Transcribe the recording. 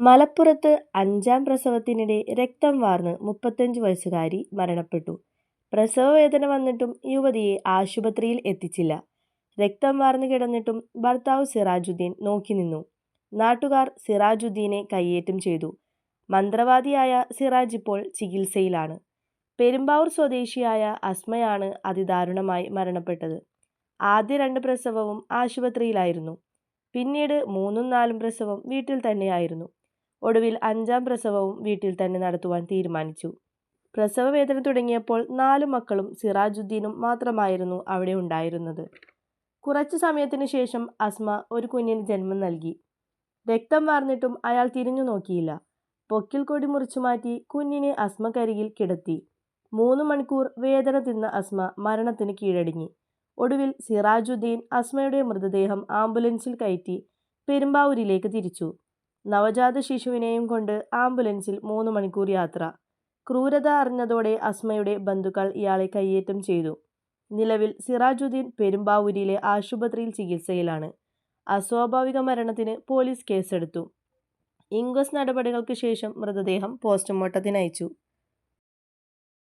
മലപ്പുറത്ത് അഞ്ചാം പ്രസവത്തിനിടെ രക്തം വാർന്ന് മുപ്പത്തഞ്ച് വയസ്സുകാരി മരണപ്പെട്ടു. പ്രസവവേദന വന്നിട്ടും യുവതിയെ ആശുപത്രിയിൽ എത്തിച്ചില്ല. രക്തം വാർന്നു കിടന്നിട്ടും ഭർത്താവ് സിറാജുദ്ദീൻ നോക്കി നിന്നു നാട്ടുകാർ സിറാജുദ്ദീനെ കയ്യേറ്റം ചെയ്തു. മന്ത്രവാദിയായ സിറാജ് ഇപ്പോൾ ചികിത്സയിലാണ്. പെരുമ്പാവൂർ സ്വദേശിയായ അസ്മയാണ് അതിദാരുണമായി മരണപ്പെട്ടത്. ആദ്യ രണ്ട് പ്രസവവും ആശുപത്രിയിലായിരുന്നു. പിന്നീട് മൂന്നും നാലും പ്രസവം വീട്ടിൽ തന്നെയായിരുന്നു. ഒടുവിൽ അഞ്ചാം പ്രസവവും വീട്ടിൽ തന്നെ നടത്തുവാൻ തീരുമാനിച്ചു. പ്രസവവേദന തുടങ്ങിയപ്പോൾ നാലു മക്കളും സിറാജുദ്ദീനും മാത്രമായിരുന്നു അവിടെ ഉണ്ടായിരുന്നത്. കുറച്ചു സമയത്തിനു ശേഷം അസ്മ ഒരു കുഞ്ഞിന് ജന്മം നൽകി. രക്തം വാർന്നിട്ടും അയാൾ തിരിഞ്ഞു നോക്കിയില്ല. പൊക്കിൽ കൊടി മുറിച്ചു മാറ്റി കുഞ്ഞിനെ അസ്മ കരികിൽ കിടത്തി. മൂന്ന് മണിക്കൂർ വേദന തിന്ന അസ്മ മരണത്തിന് കീഴടങ്ങി. ഒടുവിൽ സിറാജുദ്ദീൻ അസ്മയുടെ മൃതദേഹം ആംബുലൻസിൽ കയറ്റി പെരുമ്പാവൂരിലേക്ക് തിരിച്ചു. നവജാത ശിശുവിനെയും കൊണ്ട് ആംബുലൻസിൽ മൂന്ന് മണിക്കൂർ യാത്ര. ക്രൂരത അറിഞ്ഞതോടെ അസ്മയുടെ ബന്ധുക്കൾ ഇയാളെ കയ്യേറ്റം ചെയ്തു. നിലവിൽ സിറാജുദ്ദീൻ പെരുമ്പാവൂരിലെ ആശുപത്രിയിൽ ചികിത്സയിലാണ്. അസ്വാഭാവിക മരണത്തിന് പോലീസ് കേസെടുത്തു. ഇൻക്വസ്റ്റ് നടപടികൾക്ക് ശേഷം മൃതദേഹം പോസ്റ്റ്മോർട്ടത്തിനയച്ചു.